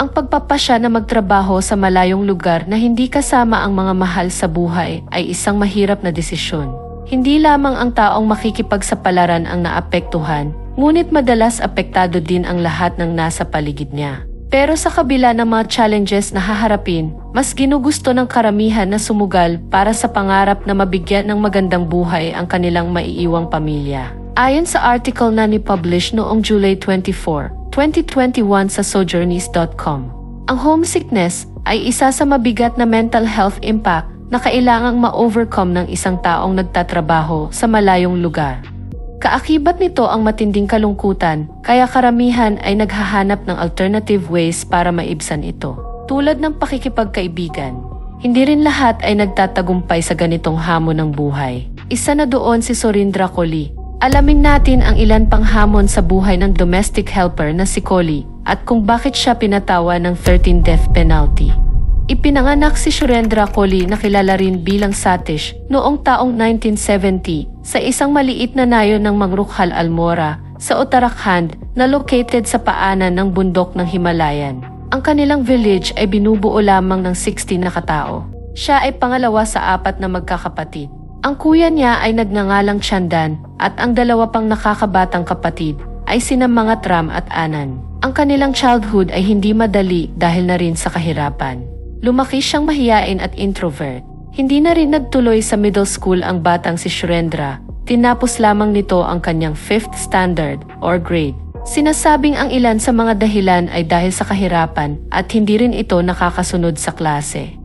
Ang pagpapasya na magtrabaho sa malayong lugar na hindi kasama ang mga mahal sa buhay ay isang mahirap na desisyon. Hindi lamang ang taong makikipagsapalaran ang naapektuhan, ngunit madalas apektado din ang lahat ng nasa paligid niya. Pero sa kabila ng mga challenges na haharapin, mas ginugusto ng karamihan na sumugal para sa pangarap na mabigyan ng magandang buhay ang kanilang maiiwang pamilya. Ayon sa article na ni-publish noong July 24, 2021 sa sojourneys.com, ang homesickness ay isa sa mabigat na mental health impact na kailangang ma-overcome ng isang taong nagtatrabaho sa malayong lugar. Kaakibat nito ang matinding kalungkutan, kaya karamihan ay naghahanap ng alternative ways para maibsan ito. Tulad ng pakikipagkaibigan. Hindi rin lahat ay nagtatagumpay sa ganitong hamon ng buhay. Isa na doon si Sorindra Koli. Alamin natin ang ilan pang hamon sa buhay ng domestic helper na si Koli at kung bakit siya pinatawa ng 13 death penalty. Ipinanganak si Shurendra Koli na kilala rin bilang Satish noong taong 1970 sa isang maliit na nayon ng Mangrukhal Almora sa Uttarakhand na located sa paanan ng bundok ng Himalayan. Ang kanilang village ay binubuo lamang ng 16 na katao. Siya ay pangalawa sa apat na magkakapatid. Ang kuya niya ay nagngangalang Chandan at ang dalawa pang nakakabatang kapatid ay sina mga Tram at Anan. Ang kanilang childhood ay hindi madali dahil na rin sa kahirapan. Lumaki siyang mahiyain at introvert. Hindi na rin nagtuloy sa middle school ang batang si Shrendra. Tinapos lamang nito ang kanyang 5th standard or grade. Sinasabing ang ilan sa mga dahilan ay dahil sa kahirapan at hindi rin ito nakakasunod sa klase.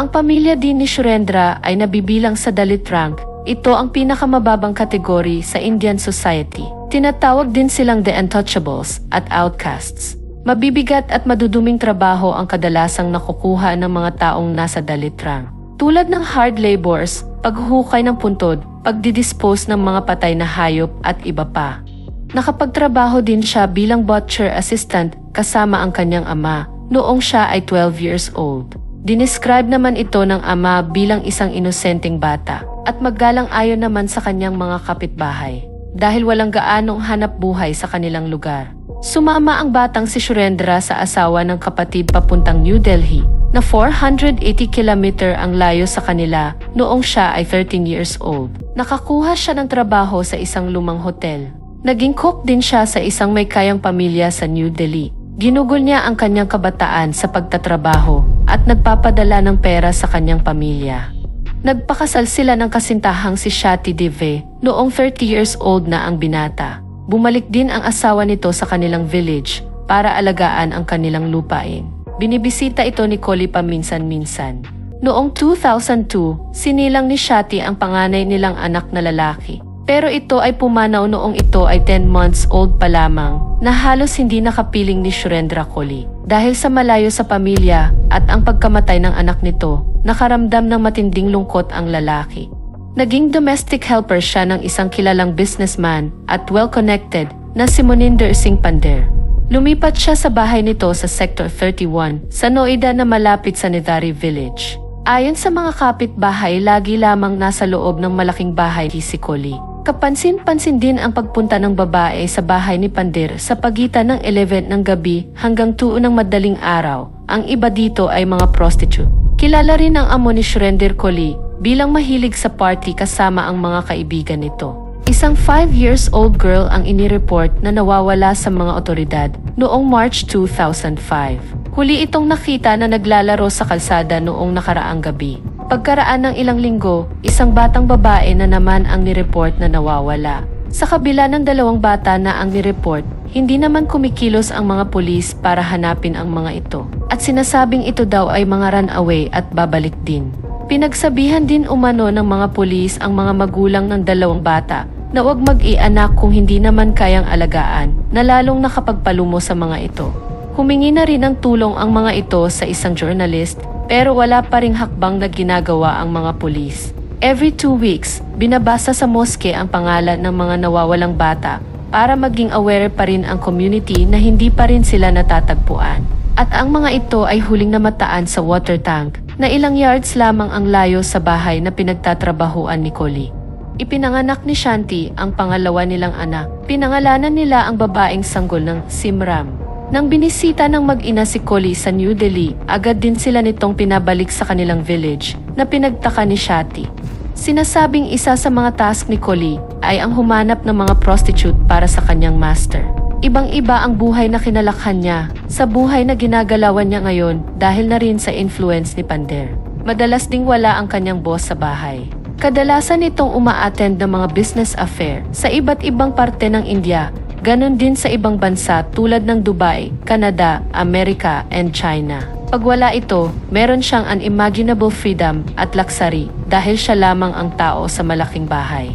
Ang pamilya din ni Shrendra ay nabibilang sa Dalit rank. Ito ang pinakamababang kategory sa Indian society. Tinatawag din silang the untouchables at outcasts. Mabibigat at maduduming trabaho ang kadalasang nakukuha ng mga taong nasa Dalit rank. Tulad ng hard labors, paghuhukay ng puntod, pagdidispose ng mga patay na hayop at iba pa. Nakapagtrabaho din siya bilang butcher assistant kasama ang kanyang ama noong siya ay 12 years old. Dinescribe naman ito ng ama bilang isang inosenteng bata at maggalang ayon naman sa kanyang mga kapitbahay dahil walang gaanong hanap buhay sa kanilang lugar. Sumama ang batang si Shurendra sa asawa ng kapatid papuntang New Delhi na 480 kilometer ang layo sa kanila noong siya ay 13 years old. Nakakuha siya ng trabaho sa isang lumang hotel. Naging cook din siya sa isang may kayang pamilya sa New Delhi. Ginugol niya ang kanyang kabataan sa pagtatrabaho at nagpapadala ng pera sa kanyang pamilya. Nagpakasal sila ng kasintahang si Shati Deve noong 30 years old na ang binata. Bumalik din ang asawa nito sa kanilang village para alagaan ang kanilang lupain. Binibisita ito ni Koli paminsan-minsan. Noong 2002, sinilang ni Shati ang panganay nilang anak na lalaki. Pero ito ay pumanaw noong ito ay 10 months old pa lamang na halos hindi nakapiling ni Shurendra Koli. Dahil sa malayo sa pamilya at ang pagkamatay ng anak nito, nakaramdam ng matinding lungkot ang lalaki. Naging domestic helper siya ng isang kilalang businessman at well-connected na si Moninder Singh Pander. Lumipat siya sa bahay nito sa Sector 31 sa Noida na malapit sa Nidari Village. Ayon sa mga kapitbahay, lagi lamang nasa loob ng malaking bahay si Koli. Kapansin-pansin din ang pagpunta ng babae sa bahay ni Pander sa pagitan ng 11 ng gabi hanggang 2 ng madaling araw. Ang iba dito ay mga prostitute. Kilala rin ang amo ni Shrender Koli bilang mahilig sa party kasama ang mga kaibigan nito. Isang 5 years old girl ang inireport na nawawala sa mga otoridad noong March 2005. Huli itong nakita na naglalaro sa kalsada noong nakaraang gabi. Pagkaraan ng ilang linggo, isang batang babae na naman ang nireport na nawawala. Sa kabila ng dalawang bata na ang nireport, hindi naman kumikilos ang mga pulis para hanapin ang mga ito. At sinasabing ito daw ay mga runaway at babalik din. Pinagsabihan din umano ng mga pulis ang mga magulang ng dalawang bata na huwag mag-ianak kung hindi naman kayang alagaan na lalong nakapagpalumo sa mga ito. Humingi na rin ng tulong ang mga ito sa isang journalist pero wala pa ring hakbang na ginagawa ang mga pulis. Every two weeks, binabasa sa moske ang pangalan ng mga nawawalang bata para maging aware pa rin ang community na hindi pa rin sila natatagpuan. At ang mga ito ay huling namataan sa water tank na ilang yards lamang ang layo sa bahay na pinagtatrabahuan ni Koli. Ipinanganak ni Shanti ang pangalawa nilang anak. Pinangalanan nila ang babaeng sanggol ng Simram. Nang binisita ng mag-ina si Koli sa New Delhi, agad din sila nitong pinabalik sa kanilang village na pinagtaka ni Shati. Sinasabing isa sa mga task ni Koli ay ang humanap ng mga prostitute para sa kanyang master. Ibang-iba ang buhay na kinalakhan niya sa buhay na ginagalawan niya ngayon dahil na rin sa influence ni Pander. Madalas ding wala ang kanyang boss sa bahay. Kadalasan itong uma-attend ng mga business affair sa iba't ibang parte ng India, ganon din sa ibang bansa tulad ng Dubai, Canada, Amerika, and China. Pag wala ito, meron siyang unimaginable freedom at luxury dahil siya lamang ang tao sa malaking bahay.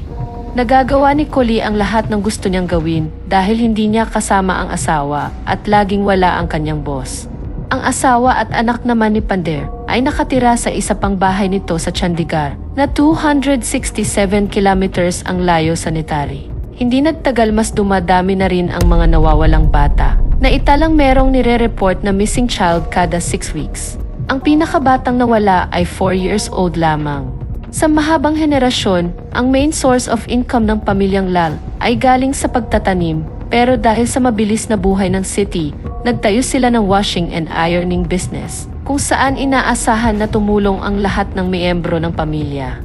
Nagagawa ni Koli ang lahat ng gusto niyang gawin dahil hindi niya kasama ang asawa at laging wala ang kanyang boss. Ang asawa at anak naman ni Pander ay nakatira sa isa pang bahay nito sa Chandigarh na 267 kilometers ang layo sa Nitari. Hindi nagtagal mas dumadami na rin ang mga nawawalang bata na italang merong nire-report na missing child kada 6 weeks. Ang pinakabatang nawala ay 4 years old lamang. Sa mahabang henerasyon, ang main source of income ng pamilyang Lal ay galing sa pagtatanim pero dahil sa mabilis na buhay ng city, nagtayo sila ng washing and ironing business kung saan inaasahan na tumulong ang lahat ng miyembro ng pamilya.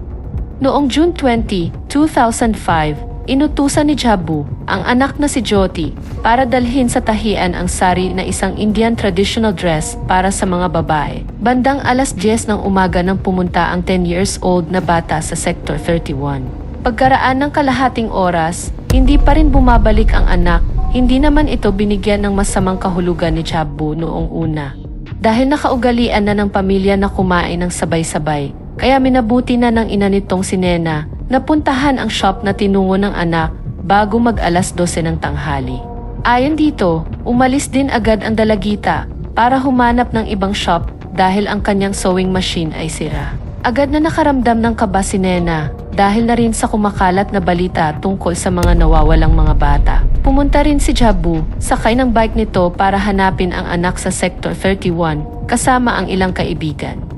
Noong June 20, 2005, inutusan ni Jabu ang anak na si Jyoti para dalhin sa tahian ang sari na isang Indian traditional dress para sa mga babae. Bandang alas 10 ng umaga nang pumunta ang 10 years old na bata sa Sector 31. Pagkaraan ng kalahating oras, hindi pa rin bumabalik ang anak, hindi naman ito binigyan ng masamang kahulugan ni Jabu noong una. Dahil nakaugalian na ng pamilya na kumain ng sabay-sabay, kaya minabuti na ng ina nitong si Nena na puntahan ang shop na tinungo ng anak bago mag alas 12 ng tanghali. Ayon dito, umalis din agad ang dalagita para humanap ng ibang shop dahil ang kanyang sewing machine ay sira. Agad na nakaramdam ng kaba si Nena dahil na rin sa kumakalat na balita tungkol sa mga nawawalang mga bata. Pumunta rin si Jabu, sakay ng bike nito para hanapin ang anak sa Sector 31 kasama ang ilang kaibigan.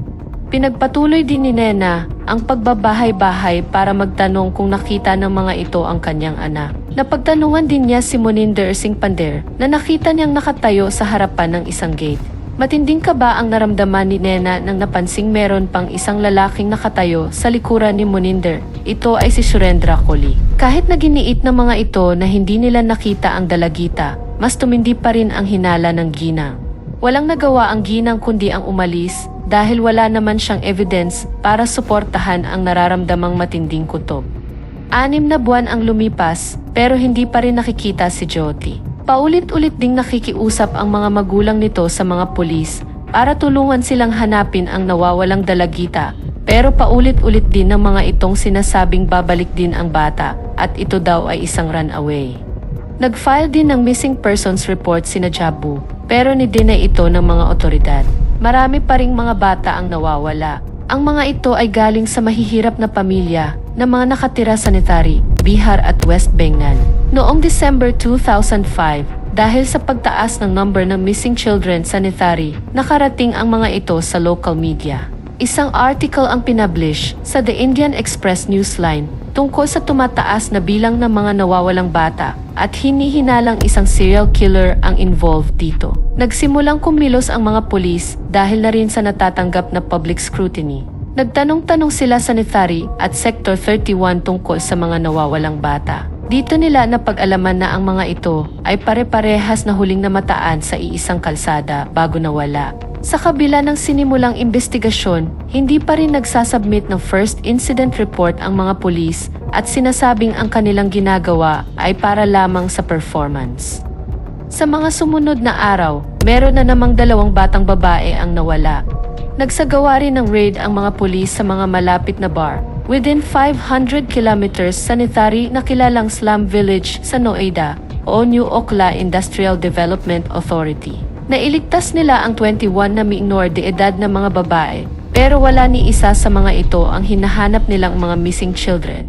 Pinagpatuloy din ni Nena ang pagbabahay-bahay para magtanong kung nakita ng mga ito ang kanyang anak. Napagtanungan din niya si Moninder Singh Pander na nakita niyang nakatayo sa harapan ng isang gate. Matinding kaba ang naramdaman ni Nena nang napansing meron pang isang lalaking nakatayo sa likuran ni Moninder. Ito ay si Surendra Koli. Kahit naginiit ng mga ito na hindi nila nakita ang dalagita, mas tumindi pa rin ang hinala ng ginang. Walang nagawa ang ginang kundi ang umalis dahil wala naman siyang evidence para suportahan ang nararamdamang matinding kutob. Anim na buwan ang lumipas pero hindi pa rin nakikita si Jyoti. Paulit-ulit ding nakikiusap ang mga magulang nito sa mga pulis para tulungan silang hanapin ang nawawalang dalagita pero paulit-ulit din ng mga itong sinasabing babalik din ang bata at ito daw ay isang runaway. Nag-file din ng missing persons report sina Jabu pero ni-deny ito ng mga otoridad. Marami pa ring mga bata ang nawawala. Ang mga ito ay galing sa mahihirap na pamilya na mga nakatira sa Nitari, Bihar at West Bengal. Noong December 2005, dahil sa pagtaas ng number ng missing children sa Nitari, nakarating ang mga ito sa local media. Isang article ang pinablish sa The Indian Express Newsline tungkol sa tumataas na bilang ng mga nawawalang bata at hinihinalang isang serial killer ang involved dito. Nagsimulang kumilos ang mga pulis dahil na rin sa natatanggap na public scrutiny. Nagtanong-tanong sila sa Nithari at Sector 31 tungkol sa mga nawawalang bata. Dito nila napag-alaman na ang mga ito ay pare-parehas na huling namataan sa iisang kalsada bago nawala. Sa kabila ng sinimulang investigasyon, hindi pa rin nagsasubmit ng first incident report ang mga pulis at sinasabing ang kanilang ginagawa ay para lamang sa performance. Sa mga sumunod na araw, meron na namang dalawang batang babae ang nawala. Nagsagawa rin ng raid ang mga pulis sa mga malapit na bar within 500 kilometers sanitary na kilalang slum village sa Noida o New Okla Industrial Development Authority. Nailigtas nila ang 21 na minor de edad na mga babae pero wala ni isa sa mga ito ang hinahanap nilang mga missing children.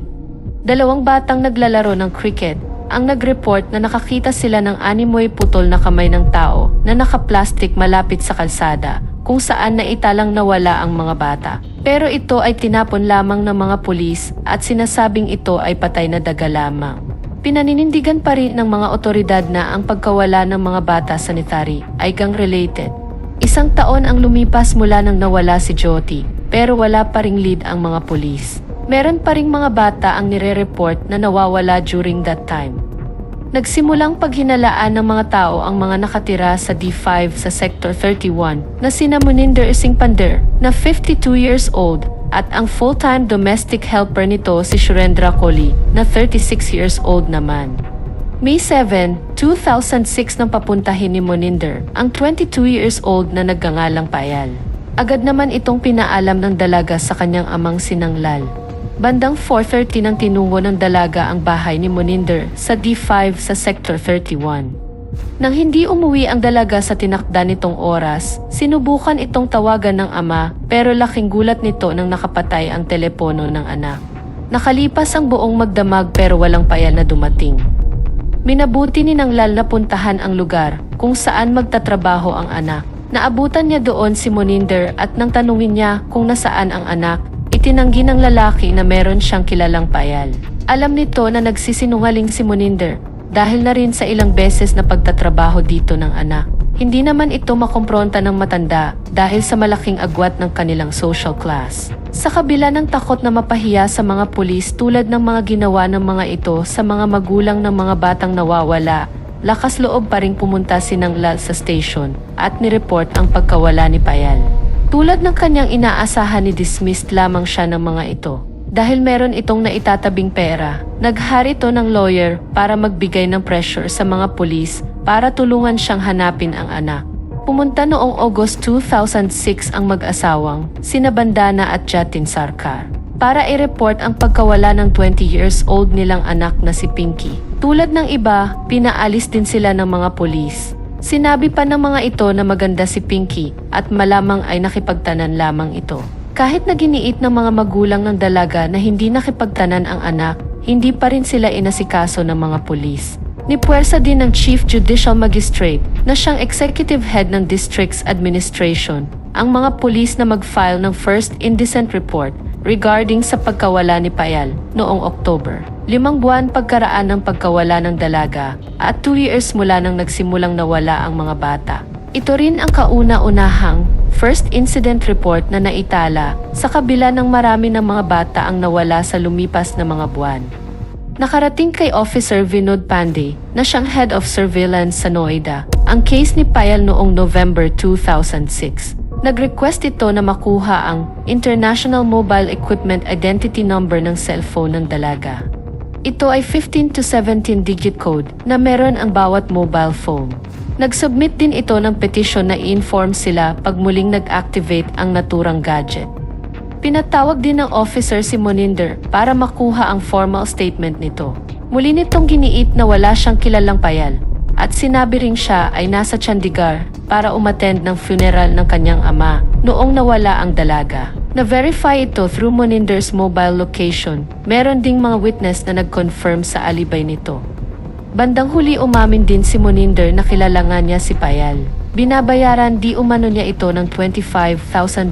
Dalawang batang naglalaro ng cricket ang nag-report na nakakita sila ng animoy putol na kamay ng tao na nakaplastik malapit sa kalsada kung saan naitalang nawala ang mga bata. Pero ito ay tinapon lamang ng mga pulis at sinasabing ito ay patay na daga lamang. Pinaninindigan pa rin ng mga otoridad na ang pagkawala ng mga bata sanitary ay gang-related. Isang taon ang lumipas mula nang nawala si Jyoti, pero wala pa ring lead ang mga polis. Meron pa ring mga bata ang nire-report na nawawala during that time. Nagsimulang paghinalaan ng mga tao ang mga nakatira sa D5 sa Sector 31 na sina Muninder Singh Pander na 52 years old at ang full-time domestic helper nito si Shurendra Kohli na 36 years old naman. May 7, 2006 nang papuntahin ni Moninder ang 22 years old na nagngangalang Payal. Agad naman itong pinaalam ng dalaga sa kanyang amang sinanglal. Bandang 4.30 nang tinungo ng dalaga ang bahay ni Moninder sa D5 sa Sector 31. Nang hindi umuwi ang dalaga sa tinakda nitong oras, sinubukan itong tawagan ng ama pero laking gulat nito nang nakapatay ang telepono ng anak. Nakalipas ang buong magdamag pero walang payal na dumating. Minabuti ni Nang Lal na puntahan ang lugar kung saan magtatrabaho ang anak. Naabutan niya doon si Moninder at nang tanungin niya kung nasaan ang anak, itinanggi ng lalaki na meron siyang kilalang payal. Alam nito na nagsisinungaling si Moninder dahil na rin sa ilang beses na pagtatrabaho dito ng anak. Hindi naman ito makompronta ng matanda dahil sa malaking agwat ng kanilang social class. Sa kabila ng takot na mapahiya sa mga pulis tulad ng mga ginawa ng mga ito sa mga magulang ng mga batang nawawala, lakas loob pa ring pumunta si Nang Lal sa station at nireport ang pagkawala ni Payal. Tulad ng kanyang inaasahan ni dismissed lamang siya ng mga ito. Dahil meron itong naitatabing pera, naghari to ng lawyer para magbigay ng pressure sa mga pulis para tulungan siyang hanapin ang anak. Pumunta noong August 2006 ang mag-asawang, sina Bandana at Jatin Sarkar, para i-report ang pagkawala ng 20 years old nilang anak na si Pinky. Tulad ng iba, pinaalis din sila ng mga pulis. Sinabi pa ng mga ito na maganda si Pinky at malamang ay nakipagtanan lamang ito. Kahit na giniit ng mga magulang ng dalaga na hindi nakipagtanan ang anak, hindi pa rin sila inasikaso ng mga pulis. Nipuwersa din ng Chief Judicial Magistrate na siyang executive head ng District's Administration ang mga pulis na mag-file ng first indecent report regarding sa pagkawala ni Payal noong October. Limang buwan pagkaraan ng pagkawala ng dalaga at two years mula nang nagsimulang nawala ang mga bata. Ito rin ang kauna-unahang first incident report na naitala sa kabila ng marami ng mga bata ang nawala sa lumipas na mga buwan. Nakarating kay Officer Vinod Pandey na siyang Head of Surveillance sa Noida ang case ni Payal noong November 2006. Nag-request ito na makuha ang International Mobile Equipment Identity Number ng cellphone ng dalaga. Ito ay 15 to 17 digit code na meron ang bawat mobile phone. Nag-submit din ito ng petition na i-inform sila pag muling nag-activate ang naturang gadget. Pinatawag din ng officer si Moninder para makuha ang formal statement nito. Muli nitong giniit na wala siyang kilalang payal at sinabi ring siya ay nasa Chandigarh para umattend ng funeral ng kanyang ama noong nawala ang dalaga. Na-verify ito through Moninder's mobile location. Meron ding mga witness na nag-confirm sa alibay nito. Bandang huli umamin din si Moninder na kilala nga niya si Payal. Binabayaran di umano niya ito ng 25,000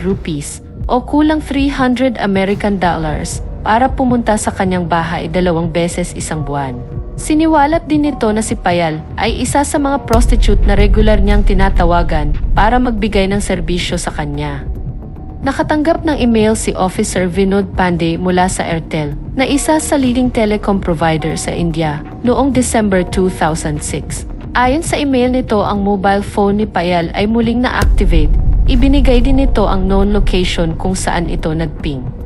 rupees o kulang 300 American dollars para pumunta sa kanyang bahay dalawang beses isang buwan. Siniwalat din nito na si Payal ay isa sa mga prostitute na regular niyang tinatawagan para magbigay ng serbisyo sa kanya. Nakatanggap ng email si Officer Vinod Pandey mula sa Airtel na isa sa leading telecom provider sa India noong December 2006. Ayon sa email nito ang mobile phone ni Payal ay muling na-activate Ibinigay din nito ang known location kung saan ito nagping.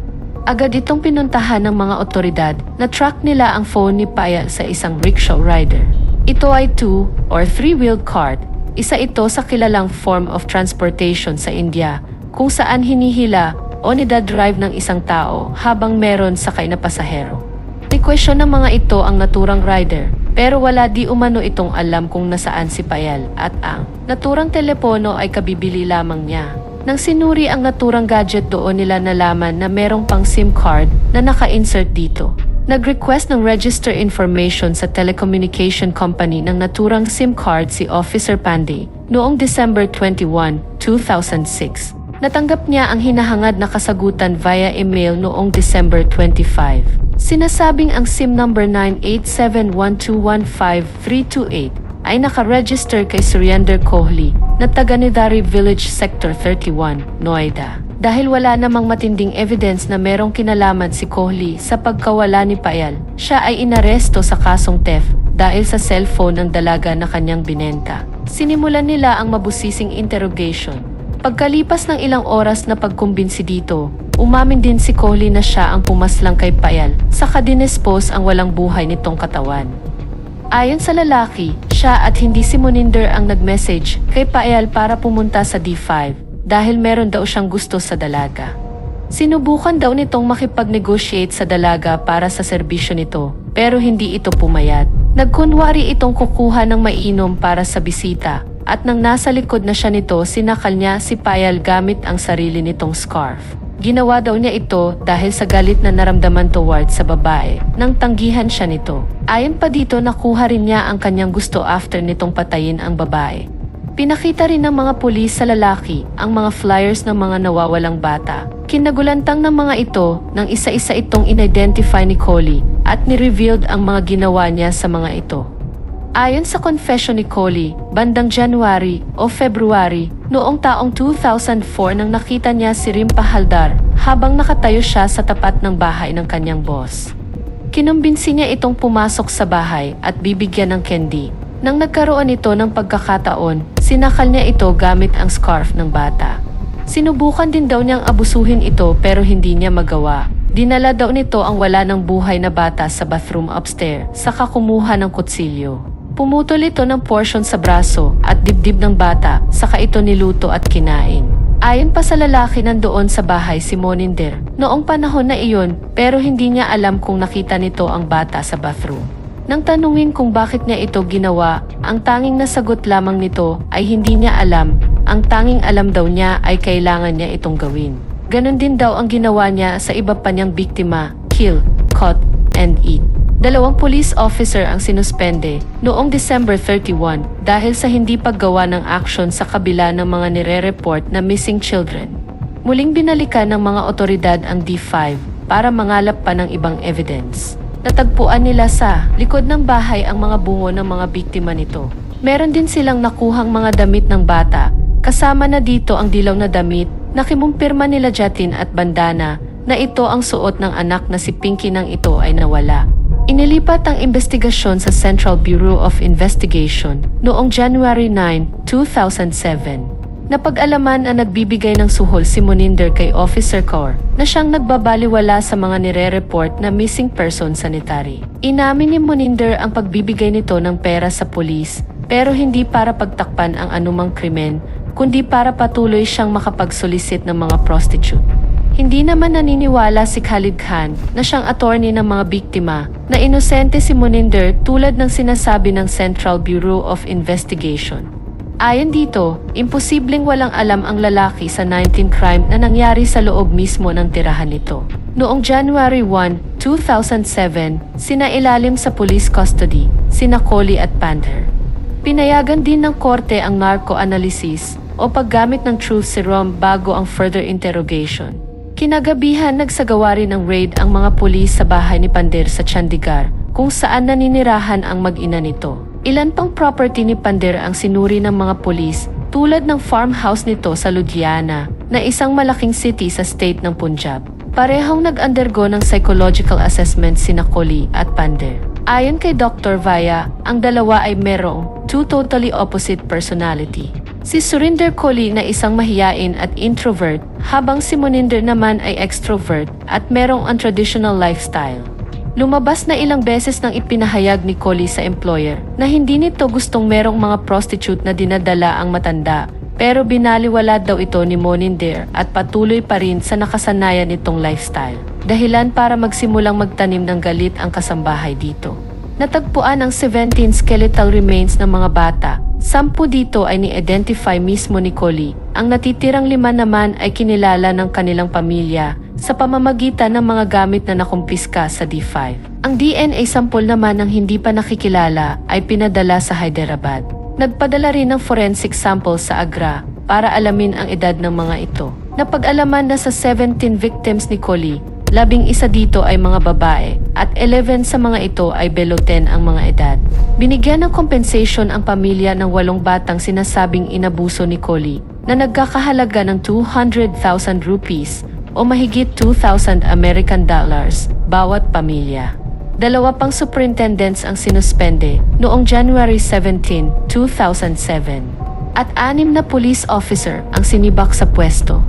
Agad itong pinuntahan ng mga otoridad na track nila ang phone ni Paya sa isang rickshaw rider. Ito ay two or three-wheeled cart. Isa ito sa kilalang form of transportation sa India kung saan hinihila o nidadrive ng isang tao habang meron sakay na pasahero. Ni-question ng mga ito ang naturang rider pero wala di umano itong alam kung nasaan si Payal at ang naturang telepono ay kabibili lamang niya. Nang sinuri ang naturang gadget doon nila nalaman na merong pang SIM card na naka-insert dito. Nag-request ng register information sa telecommunication company ng naturang SIM card si Officer Pandey noong December 21, 2006. Natanggap niya ang hinahangad na kasagutan via email noong December 25. Sinasabing ang SIM number 9871215-328 ay nakaregister kay Surinder Kohli na taga Nidari Village Sector 31, Noida. Dahil wala namang matinding evidence na merong kinalaman si Kohli sa pagkawala ni Payal, siya ay inaresto sa kasong theft dahil sa cellphone ng dalaga na kanyang binenta. Sinimulan nila ang mabusising interrogation. Pagkalipas ng ilang oras na pagkumbinsi dito, umamin din si Kohli na siya ang pumaslang kay Payal sa kadineспose ang walang buhay nitong katawan. Ayon sa lalaki, siya at hindi si Moninder ang nag-message kay Pael para pumunta sa D5 dahil meron daw siyang gusto sa dalaga. Sinubukan daw nitong makipag-negotiate sa dalaga para sa serbisyo nito pero hindi ito pumayat. Nagkunwari itong kukuha ng mainom para sa bisita at nang nasa likod na siya nito sinakal niya si Pael gamit ang sarili nitong scarf. Ginawa daw niya ito dahil sa galit na naramdaman towards sa babae nang tanggihan siya nito. Ayon pa dito nakuha rin niya ang kanyang gusto after nitong patayin ang babae. Pinakita rin ng mga pulis sa lalaki ang mga flyers ng mga nawawalang bata. Kinagulantang ng mga ito nang isa-isa itong in-identify ni Coley at ni-revealed ang mga ginawa niya sa mga ito. Ayon sa confession ni Coley, bandang January o February noong taong 2004 nang nakita niya si Rimpa Haldar habang nakatayo siya sa tapat ng bahay ng kanyang boss. Kinumbinsi niya itong pumasok sa bahay at bibigyan ng candy. Nang nagkaroon ito ng pagkakataon, sinakal niya ito gamit ang scarf ng bata. Sinubukan din daw niyang abusuhin ito pero hindi niya magawa. Dinala daw nito ang wala ng buhay na bata sa bathroom upstairs, saka kumuha ng kutsilyo. Pumutol ito ng portion sa braso at dibdib ng bata, saka ito niluto at kinain. Ayon pa sa lalaki nandoon sa bahay si Moninder, noong panahon na iyon pero hindi niya alam kung nakita nito ang bata sa bathroom. Nang tanungin kung bakit niya ito ginawa, ang tanging nasagot lamang nito ay hindi niya alam, ang tanging alam daw niya ay kailangan niya itong gawin. Ganon din daw ang ginawa niya sa iba pa niyang biktima, kill, cut, and eat. Dalawang police officer ang sinuspende noong December 31 dahil sa hindi paggawa ng aksyon sa kabila ng mga nire-report na missing children. Muling binalikan ng mga otoridad ang D5 para mangalap pa ng ibang evidence. Natagpuan nila sa likod ng bahay ang mga bungo ng mga biktima nito. Meron din silang nakuhang mga damit ng bata, kasama na dito ang dilaw na damit na kimumpirma nila Jatin at bandana na ito ang suot ng anak na si Pinky nang ito ay nawala. Inilipat ang investigasyon sa Central Bureau of Investigation noong January 9, 2007. Napag-alaman ang nagbibigay ng suhol si Moninder kay Officer Kaur na siyang nagbabaliwala sa mga nire-report na missing person sanitary. Inamin ni Moninder ang pagbibigay nito ng pera sa pulis pero hindi para pagtakpan ang anumang krimen kundi para patuloy siyang makapagsolicit ng mga prostitute. Hindi naman naniniwala si Khalid Khan na siyang attorney ng mga biktima na inosente si Moninder tulad ng sinasabi ng Central Bureau of Investigation. Ayon dito, imposibleng walang alam ang lalaki sa 19 crime na nangyari sa loob mismo ng tirahan nito. Noong January 1, 2007, sinailalim sa police custody, sina Coley at Panther. Pinayagan din ng korte ang narco analysis o paggamit ng truth serum bago ang further interrogation. Kinagabihan nagsagawa rin ng raid ang mga pulis sa bahay ni Pander sa Chandigarh kung saan naninirahan ang mag-ina nito. Ilan pang property ni Pander ang sinuri ng mga pulis tulad ng farmhouse nito sa Ludhiana na isang malaking city sa state ng Punjab. Parehong nag-undergo ng psychological assessment sina Kohli at Pander. Ayon kay Dr. Vaya, ang dalawa ay merong two totally opposite personality. Si Surinder Kohli na isang mahiyain at introvert, habang si Moninder naman ay extrovert at merong untraditional lifestyle. Lumabas na ilang beses nang ipinahayag ni Kohli sa employer na hindi nito gustong merong mga prostitute na dinadala ang matanda pero binaliwala daw ito ni Moninder at patuloy pa rin sa nakasanayan nitong lifestyle. Dahilan para magsimulang magtanim ng galit ang kasambahay dito. Natagpuan ang 17 skeletal remains ng mga bata. Sampu dito ay ni-identify mismo ni Collie. Ang natitirang lima naman ay kinilala ng kanilang pamilya sa pamamagitan ng mga gamit na nakumpiska sa D5. Ang DNA sample naman ng hindi pa nakikilala ay pinadala sa Hyderabad. Nagpadala rin ng forensic sample sa Agra para alamin ang edad ng mga ito. Napag-alaman na sa 17 victims ni Collie, labing isa dito ay mga babae at 11 sa mga ito ay below 10 ang mga edad. Binigyan ng compensation ang pamilya ng walong batang sinasabing inabuso ni Collie na nagkakahalaga ng 200,000 rupees o mahigit 2,000 American dollars bawat pamilya. Dalawa pang superintendents ang sinuspende noong January 17, 2007 at anim na police officer ang sinibak sa pwesto.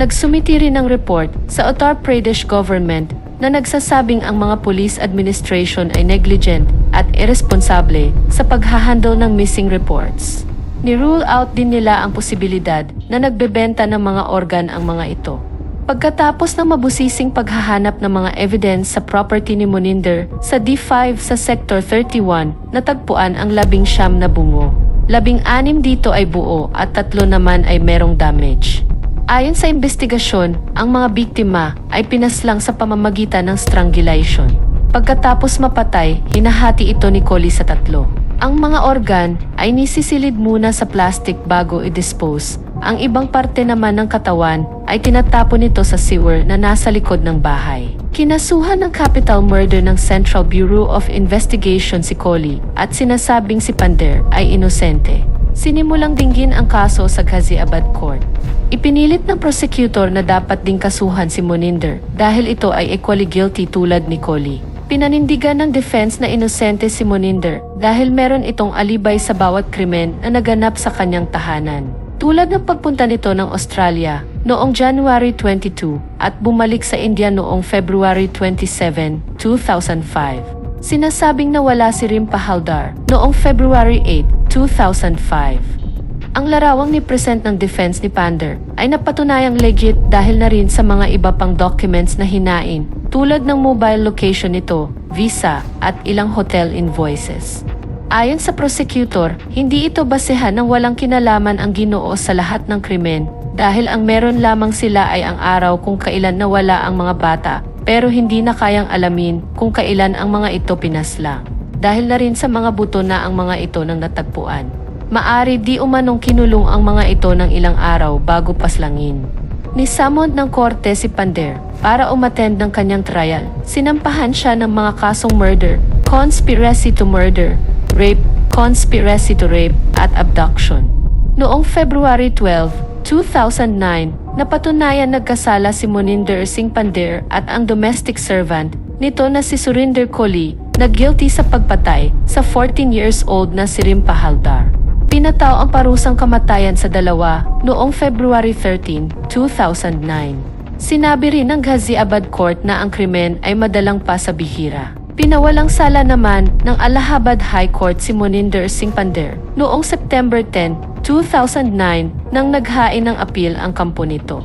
Nagsumiti rin ng report sa Uttar Pradesh government na nagsasabing ang mga police administration ay negligent at irresponsable sa paghahandle ng missing reports. Ni-rule out din nila ang posibilidad na nagbebenta ng mga organ ang mga ito. Pagkatapos ng mabusising paghahanap ng mga evidence sa property ni Moninder sa D5 sa Sector 31, natagpuan ang labing siyam na bungo. Labing anim dito ay buo at tatlo naman ay merong damage. Ayon sa investigasyon, ang mga biktima ay pinaslang sa pamamagitan ng strangulation. Pagkatapos mapatay, hinahati ito ni Collie sa tatlo. Ang mga organ ay nisisilid muna sa plastic bago i-dispose. Ang ibang parte naman ng katawan ay tinatapon nito sa sewer na nasa likod ng bahay. Kinasuhan ng capital murder ng Central Bureau of Investigation si Collie at sinasabing si Pander ay inosente. Sinimulang dinggin ang kaso sa Ghaziabad Court. Ipinilit ng prosecutor na dapat ding kasuhan si Moninder dahil ito ay equally guilty tulad ni Collie. Pinanindigan ng defense na inosente si Moninder dahil meron itong alibay sa bawat krimen na naganap sa kanyang tahanan. Tulad ng pagpunta nito ng Australia noong January 22 at bumalik sa India noong February 27, 2005. Sinasabing nawala si Rimpa Haldar noong February 8, 2005. Ang larawang ni present ng defense ni Pander ay napatunayang legit dahil na rin sa mga iba pang documents na hinain tulad ng mobile location nito, visa at ilang hotel invoices. Ayon sa prosecutor, hindi ito basehan ng walang kinalaman ang ginoo sa lahat ng krimen dahil ang meron lamang sila ay ang araw kung kailan nawala ang mga bata pero hindi na kayang alamin kung kailan ang mga ito pinaslang. Dahil na rin sa mga buto na ang mga ito nang natagpuan. Maari di umanong kinulong ang mga ito ng ilang araw bago paslangin. Nisamod ng korte si Pander para umattend ng kanyang trial. Sinampahan siya ng mga kasong murder, conspiracy to murder, rape, conspiracy to rape, at abduction. Noong February 12, 2009, napatunayan nagkasala si Moninder Singh Pander at ang domestic servant nito na si Surinder Kohli na guilty sa pagpatay sa 14 years old na si Rimpa Haldar. Pinataw ang parusang kamatayan sa dalawa noong February 13, 2009. Sinabi rin ng Ghaziabad Court na ang krimen ay madalang pa sa bihira. Pinawalang sala naman ng Allahabad High Court si Moninder Singh Pander noong September 10, 2009 nang naghain ng appeal ang kampo nito.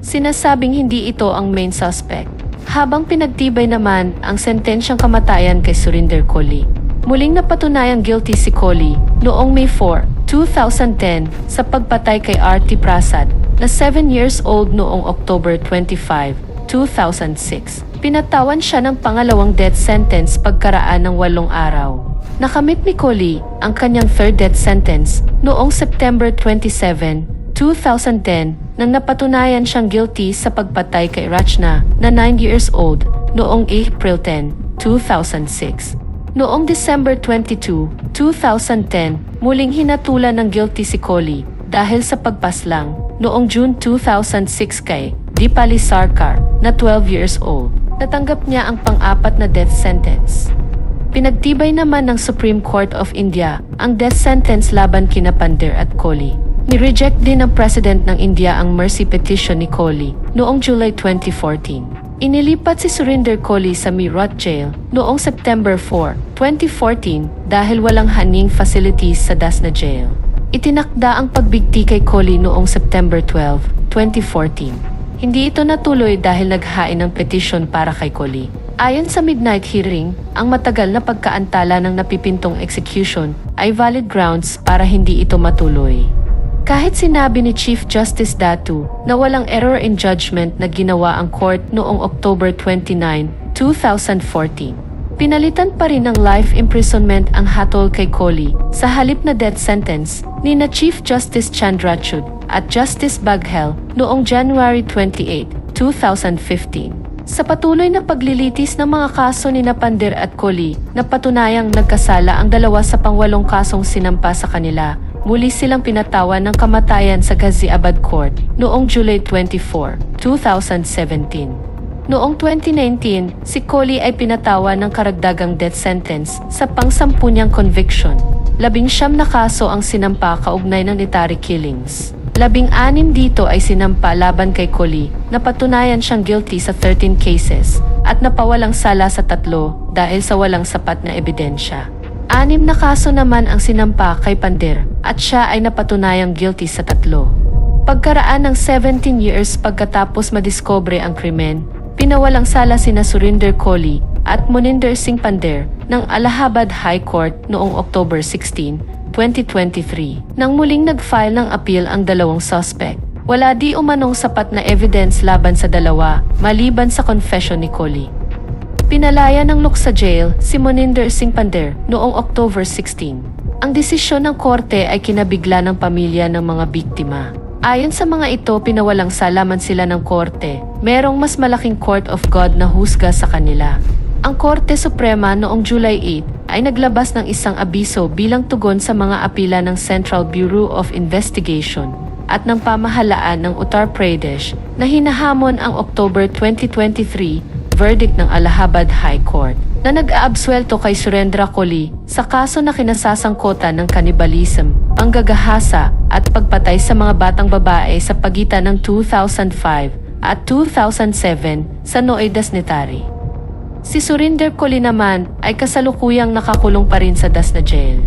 Sinasabing hindi ito ang main suspect, habang pinagtibay naman ang sentensyang kamatayan kay Surinder Kohli. Muling napatunayang guilty si Kohli noong May 4, 2010 sa pagpatay kay R.T. Prasad na 7 years old noong October 25, 2006. Pinatawan siya ng pangalawang death sentence pagkaraan ng walong araw. Nakamit ni Kohli ang kanyang third death sentence noong September 27, 2010 nang napatunayan siyang guilty sa pagpatay kay Rachna na 9 years old noong April 10, 2006. Noong December 22, 2010, muling hinatulan ng guilty si Kohli dahil sa pagpaslang noong June 2006 kay Dipali Sarkar na 12 years old. Natanggap niya ang pang-apat na death sentence. Pinagtibay naman ng Supreme Court of India ang death sentence laban kina Pander at Kohli. Ni-reject din ng President ng India ang mercy petition ni Kohli noong July 2014. Inilipat si Surinder Kohli sa Meerut Jail noong September 4, 2014 dahil walang haning facilities sa Dasna Jail. Itinakda ang pagbigti kay Kohli noong September 12, 2014. Hindi ito natuloy dahil naghain ng petisyon para kay Kohli. Ayon sa midnight hearing, ang matagal na pagkaantala ng napipintong execution ay valid grounds para hindi ito matuloy. Kahit sinabi ni Chief Justice Datu na walang error in judgment na ginawa ang court noong October 29, 2014, Pinalitan pa rin ng life imprisonment ang hatol kay Kohli sa halip na death sentence ni na Chief Justice Chandrachud at Justice Baghel noong January 28, 2015. Sa patuloy na paglilitis ng mga kaso ni Napandir at Kohli, napatunayang nagkasala ang dalawa sa pangwalong kasong sinampa sa kanila. Muli silang pinatawan ng kamatayan sa Ghaziabad Court noong July 24, 2017. Noong 2019, si Kohli ay pinatawa ng karagdagang death sentence sa pangsampu niyang conviction. Labing siyam na kaso ang sinampa kaugnay ng Nitari killings. Labing anim dito ay sinampa laban kay Kohli na patunayan siyang guilty sa 13 cases at napawalang sala sa tatlo dahil sa walang sapat na ebidensya. Anim na kaso naman ang sinampa kay Pandir at siya ay napatunayang guilty sa tatlo. Pagkaraan ng 17 years pagkatapos madiskobre ang krimen, pinawalang sala sina Surinder Kohli at Moninder Singh Pander ng Allahabad High Court noong October 16, 2023. Nang muling nag-file ng appeal ang dalawang suspect, wala di umanong sapat na evidence laban sa dalawa maliban sa confession ni Kohli. Pinalaya ng Luksa Jail si Moninder Singh Pander noong October 16. Ang desisyon ng korte ay kinabigla ng pamilya ng mga biktima. Ayon sa mga ito, pinawalang salaman sila ng korte. Merong mas malaking court of God na husga sa kanila. Ang Korte Suprema noong July 8 ay naglabas ng isang abiso bilang tugon sa mga apila ng Central Bureau of Investigation at ng pamahalaan ng Uttar Pradesh na hinahamon ang October 2023 verdict ng Allahabad High Court na nag-aabswelto kay Surendra Kohli sa kaso na kinasasangkutan ng kanibalism, panggagahasa at pagpatay sa mga batang babae sa pagitan ng 2005 at 2007 sa Noedas Nitari. Si Surinder Kohli naman ay kasalukuyang nakakulong pa rin sa Das na jail.